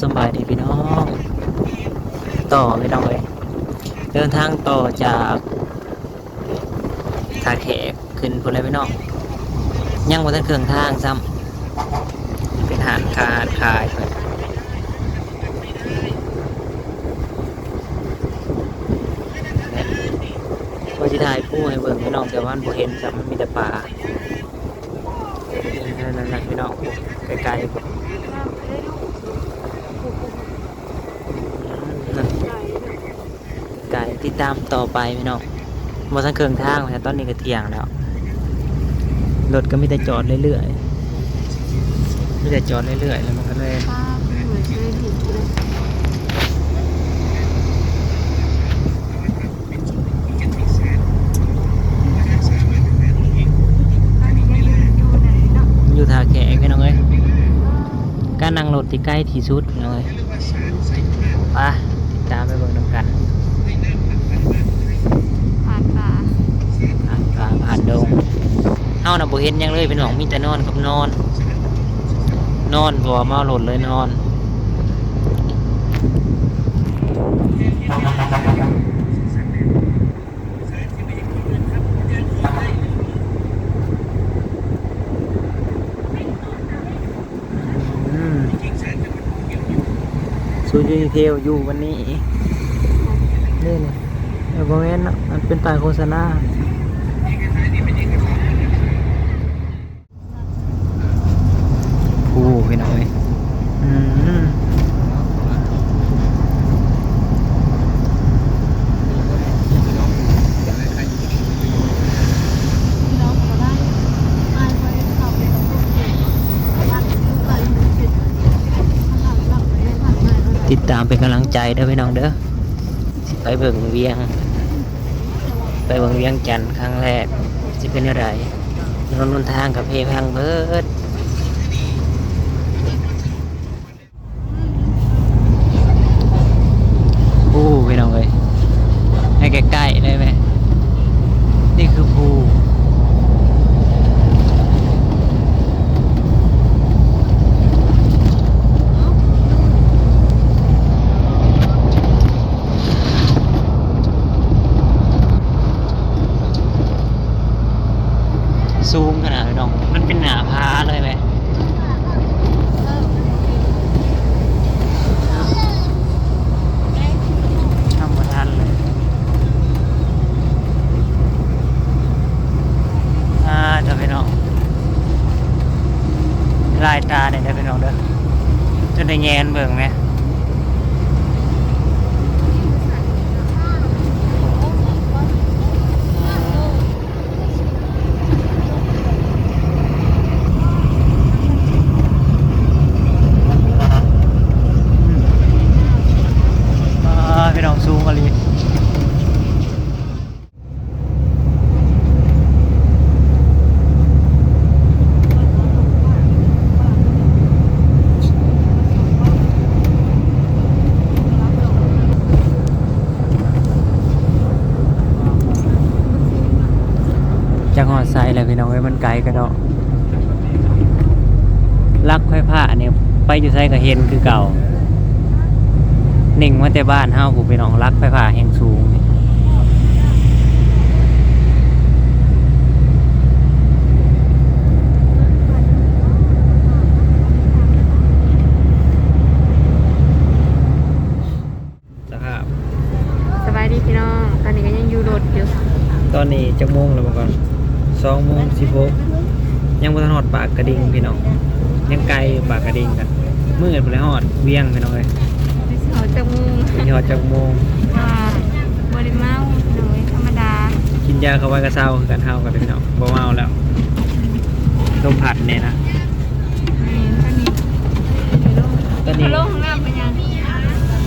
สบายดีพี่น้อง ต่อพี่น้องเลยเดินทางต่อจากทาแขกขึ้นพุ่นเลยพี่น้องยังบนทันเครื่องทางซ้ำเป็นหานคาหานคายเพิ่นเนี่ยพอจิถ่ายผู้ให้เบิ่งพี่น้องแต่ว่ามันบ่เห็นซ้ำมันมีแต่ป่านั่นๆๆพี่น้องไกลๆ นั่นกาย ติดตามต่อไปพี่น้องมาสังเครื่องทางแต่ตอนนี้ก็เที่ยงแล้วรถก็มีแต่จอดเรื่อยๆมีแต่จอดเรื่อยๆแล้วมันก็เลยอนเคยเห็นเลยตอนนี้ก็อยู่อยู่ไหนเนาะอยู่ท่าแขกพี่น้องเอ้ยการนั่งรถที่ใกล้ที่สุดพี่น้องเอ้ยไปเบิ่งน้ำกัน ผ่านป่า ผ่านป่าผ่านดง เฮาน่ะบ่เห็นหยังเลยพี่น้องมีแต่นอนกับนอน นอนบ่มารถเลยนอนอืมซูยูนิเทลอยู่วันนี้นี่นี่เออโมเมนมันเป็นป้ายโฆษณา ลังหลังไม่ได้ผ่านง่ายแล้วติดตามเป็นกำลังใจเด้อพี่น้องเด้อสิไปเบิ่งเวียง ไปเบิ่งเวียงจันทร์ครั้งแรกจะเป็นอะไรนนนทางกับเพพังเบิดผู้พี่น้องเอ้ย ให้ใกล้ๆได้ไหมนี่คือภูสูงขนาดพี่น้อง มันเป็นหนาพาเลยไหมทำมาทันเลย อ่าเดี๋ยวพี่น้องลายตาเนี่ยเดี๋ยวพี่น้องเด้อจนได้แงนเบิ่งไหม อ่าพี่น้องสูงอะไรจังหวัดไซเลยพี่น้องเอ้ย มันไกลกันเนาะลักไฟผ้าเนี่ยไปอยู่ไซก็เห็นคือเก่าหนึ่งมาแต่บ้านเฮาผมไปน้องรักไฟผ้าแห่งสูงนี่สภาพ สบายดีพี่น้อง ตอนนี้ก็ยังอยู่รถอยู่ ตอนนี้จะโมงแล้วมาก่อน สองโมงสิบหกยังบ่ทันฮอดปากกระดิ่งพี่น้องยังไกลปากกระดิ่งกันมืดไปเลยฮอดเวียงพี่น้องเลยเขาจะมุงมีฮอดจักโมงอ่าบริเมาหน่อยธรรมดา กินยาเข้าไว้ก็เศร้าคือกันเฮากันพี่น้องบ่เมาแล้วลมพัดเนี่ยนะนี่ตอนนี้ตอนนี้เขาลงน้ำไปยัง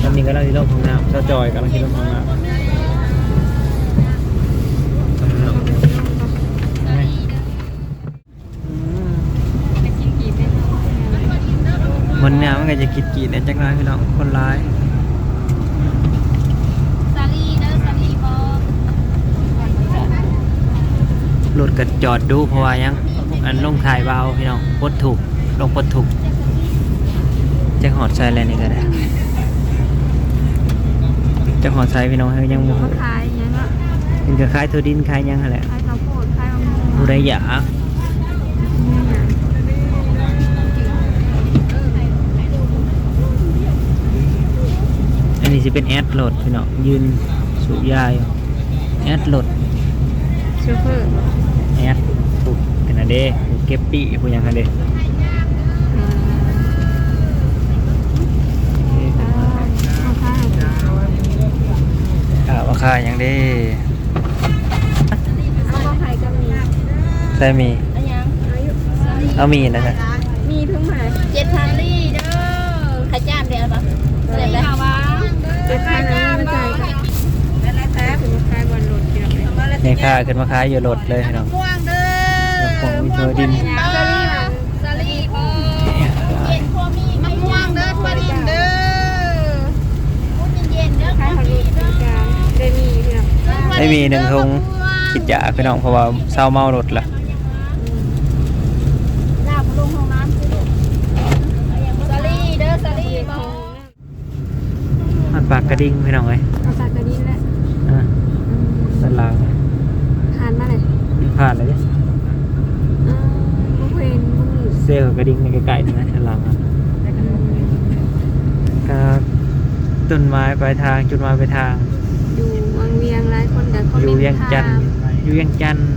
ตอนนี้ก็เราที่โลกของน้ำเจ้าจอยกำลังที่โลกของน้ำ นเนี่ยมันก็จะกิดกีดเนี่ยจักหน้อยพี่น้องคนร้ายซาลีเด้อซาลีบอรถก็จอดดูเพราะว่ายังอันลงถ่ายเบาพี่น้องปลดถูกลงปลดถูกจจะหอดใส่อะไรนี่ก็ได้จะหอดใส่พี่น้องเฮ้ยยังบ่เขาขายอย่างเงี้ยเนาะมันก็คล้ายถั่วดินคล้ายหยังหั่นแหละขายข้าวโพดขายมะม่วงผู้ใดอยาก นนี้จะเป็นแอดโหลดพี่น้องยืนสูบยาอยู่แอดโหลดโชเฟอร์แอดผูกเป็นอะไรเด้ผูกเก็บปีผูกหยังไงเด้เขาขายอ่าราคาหยังเด้เอาก็ขายก็มีได้มี อันยังอายุเอามีนะครับมีเพิ่งมาเจ็ดพันลี่เด้อขายจ้ามเดียวปะเจ็ดพัน วะเจ็ดพันนั้นมาจ่ายกันแป๊บถึงมาขายบอลหลุดเกี่ยวเลยนี่ค่าขึ้นมาขายอยู่โหลดเลยเน้องม่วงเด้อแล้วของมีถั่วดินซาลี่มาซาลี่พอเย็นพอมีมะม่วงเด้อปลาดินเด้อพูดเย็นๆเด้อขายของดีเด้อได้มีเพื่อนไม่มีหนึ่งทงคิดยาพี่น้องเพราะว่าเศร้าเมาโหลดละ ลาบลงห้องน้ำสิลูกซาลี่เด้อซาลี่บอ มันปากก ระดิ่งพี่น้องเลยเอาปากกระดิ่งแหละอะด้านล่างทานมาเลยผ่านเลยเนี่ยอ่าบุฟเฟ่ต์บุฟเฟ่ต์เซลล์กระดิ่งในไกลๆนี่นะด้านล่างอะก็ต้นไม้ปลายทางจุดหมายปลายทาง อยู่วังเวียงหลายคนแต่เขาอยู่เวียงจันทร์อยู่เวียงจันทร์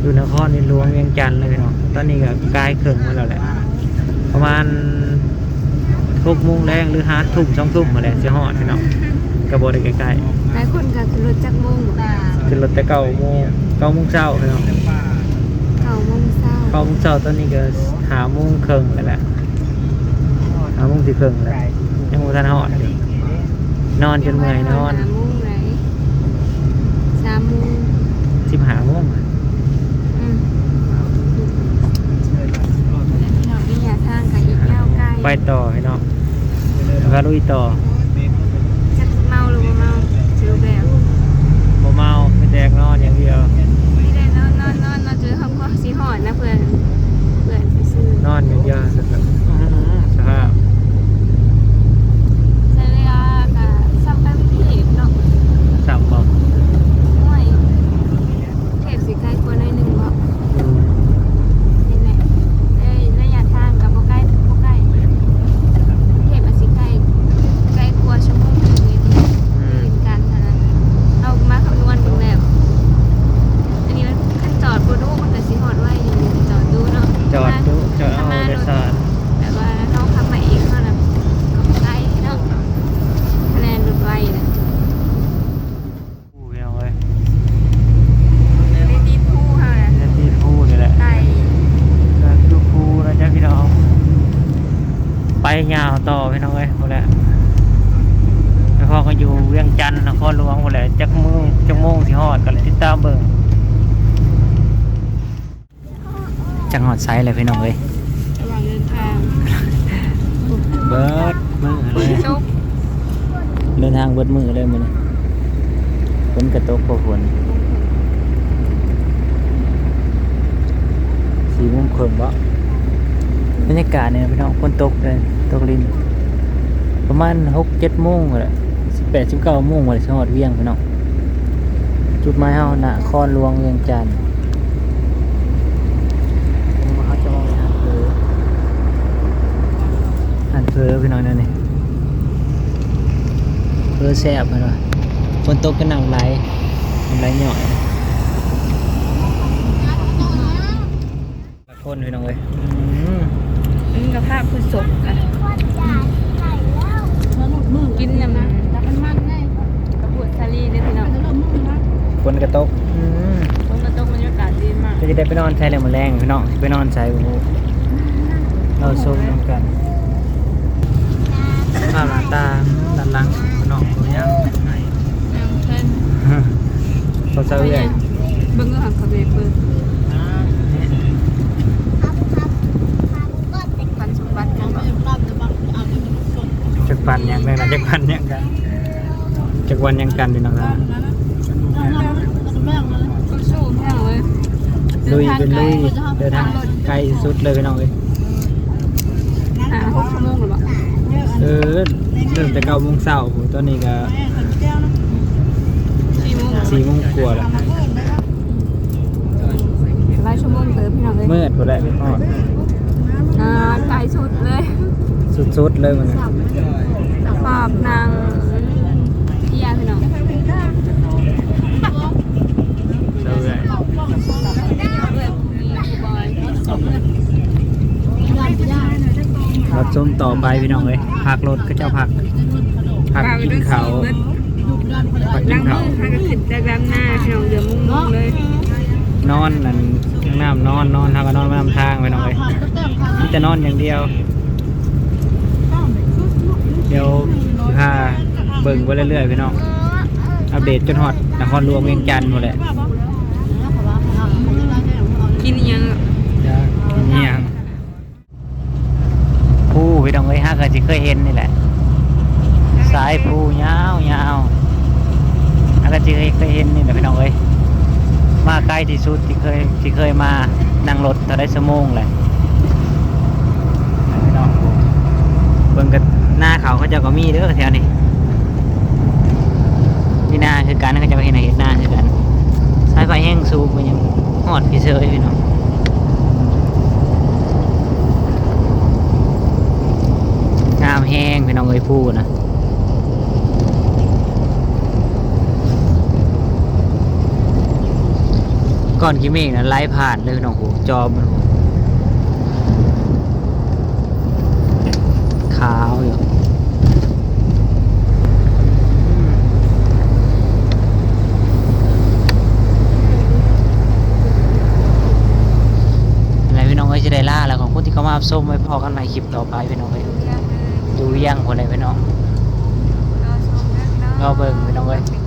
อยู่นครนิหลวงเวียงจันทร์เลยพี่น้องตอนนี้ก็กลายเครื่องมาแล้วแหละประมาณ ทุกโมงแรงหรือฮาร์ดทุ่มสองทุ่มมาแล้วจะหอดพี่น้องกระโบได้ใกล้หลายคนก็คือรถจักรโมงบอกๆขึ้นรถแต่เก้าโมงเก้าโมงเช้าพี่น้องเก่าโมงเช้าเก้าโมงเช้าตอนนี้ก็หาโมงครึ่งแล้วแหละหาโมงสี่ครึ่งแล้วยังไม่ทันหอดอยู่นอนจนเมื่อยนอนสามโมงไหนสามโมงสิบหาโมงอืมพี่น้องนี่อย่าทางกับอีกยาว ไกลไปต่อพี่น้องแล้วก็ลุยต่อจะเมาหรือบ่เมาจะรู้แล้วบ่เมาไม่แดกนอนอย่างเดียวไม่ได้นอนนอนนอนนอนจนคำก็สีหอนนะเพื่อนเพื่อนไปซื้อนอนอย่างเดียวสุดแบบอื้อหือสภาพ ใช้เวลากับซ้ำไปพิเศษเนาะ สับบอก ห่วยเทพสีใกล้กว่าหน่อยหนึ่งบอก อืม นี่แหละเอ้ยระยะทางกับโบใกล้โบใกล้เทพอาสิใกล้ใกล้กว่าชั่วโมงหนึงนี่ อืม เป็นการเท่านั้นเอามาคำนวณดูแล้ว อันนี้มันขั้นจอดบดูมันก็สิหอดไว้อยู่จอดดูเนาะ จอดดูจอดเอา ถ้ามาโดรยถสารแบบว่าเขาขับมาเองเขาแบบก็บ่ใกล้เนาะคะแนนรถไวนะผู้พี่น้องเอ้ยได้ดีผู้เขาน่ะจะตีผู้นี่แหละไก่ก็คือผู้นะจ๊ะพี่น้อง ไปยาวต่อพี่น้องเอ้ยหมดแล้วแล้วพ่อก็อยู่เวียงจันทร์นครหลวงหมดแล้วจักโมงจักโมงสิฮอดก็เลยติดตามเบิ่งจังหอดไซส์เลยพี่น้องเอ้ย ระหว่างเดินทาง เบิดมือเลยจบเดินทางเบิดมือเลยมือนี้ฝนกระตกพอฝนสี่โมงครึ่งบ่บรรยากาศเนี่ยพี่น้องฝนตกเลยตกลินประมาณหกเจ็ดโมงแหละสิบแปดสิบเก้าโมงวันจังหวัดเวียงพี่น้องจุดหมายเฮาณครหลวงเวียงจันทน์เขาจะมองหันเพอ หันเพอพี่น้องนั่นนี่เพื่อแซ่บมันวะฝนตกก็น้ำไหลน้ำไหลหน่อยละคนพี่น้องเลยอืมนี่กับภาพคือศพอะกินน้ำมันมันไงกระปุกซาลีเนี่ยพี่น้องฝนกระตกอืมตรงกระตกบรรยากาศดีมากก็จะได้ไปนอนใช้แรงมาแรงพี่น้องสิไปนอนใช้โอ้โหเราชมน้ำกัน ภาพหน้าตาด้านหลังพี่น้องตัวยังน้ำเพิ่นเขาเสื้อเลยเบิ่งก็หักเขาเบรกเบิ่งปันสมบัติกันบ่จักปันยังได้นะจักปันยังกันจักวันยังกันพี่น้องครับสู้ๆแห้งเลยลุยเป็นลุยเดินทางไกลสุดเลยพี่น้องเลยอ่าหก เริ่มแต่เก้าโมงเช้าผมตอนนี้ก็สี่โมงกว่าแล้วหลายชั่วโมงเติมพี่น้องเลยมืดหมดแล้วฮอดอ่าไกลสุดเลย สุดๆเลยมันน่ะภาพนางเอียพี่น้อง เรื่อย รถส้มต่อไปพี่น้องเลยพักรถก็เจ้าพักพักกินเขาวพักกิล้านงเขามืวอค่ะก็ขึ้นจากล้างหน้าพี่น้องเดือมุ่งๆเลยนอนนั่นข้างน้ำนอนนอนทางก็นอนมานำทางไปหน่อยมีแต่นอนอย่างเดียว เดี๋ยวพาเบิ่งไปเรื่อยๆพี่น้องอัปเดตจนฮอดนครหลวงเวียงจันทร์หมดแหละกินยัง จะกินอิหยังผู้ พี่น้องเอ้ยฮะก็สิเคยเห็นนี่แหละ สายผู้ยาวยาวฮะก็สิเคยเคยเห็นนี่แหละพี่น้องเอ้ยมาใกล้ที่สุดที่เคยที่เคยมานั่งรถเท่าได้ชั่วโมงเลยพี่น้องเบิ่งกันหน้าเขาเขาจะก็มีเด้อแถวนี้ที่หน้าคือกันเขาจะก็เห็นเห็นหน้าคือกันสายไฟแห้งสูบมันยังหอดพี่เซยพี่น้องงาม แห้งพี่น้องเอ้ยพูดนะก่อนขี้เมฆนะไล่ผ่านเลยพี่น้องโหจอมขาวอยู่อะไรพี่น้องเอ้ยจะได้ล่าแล้วของคนที่เขามาอับส้มไว้พอกันใหม่คลิปต่อไปพี่น้องเอ้ยดูยังคนไหนพี่น้องรอชมนะพี่น้องรอเบิ่งพี่น้องเอ้ยเป็น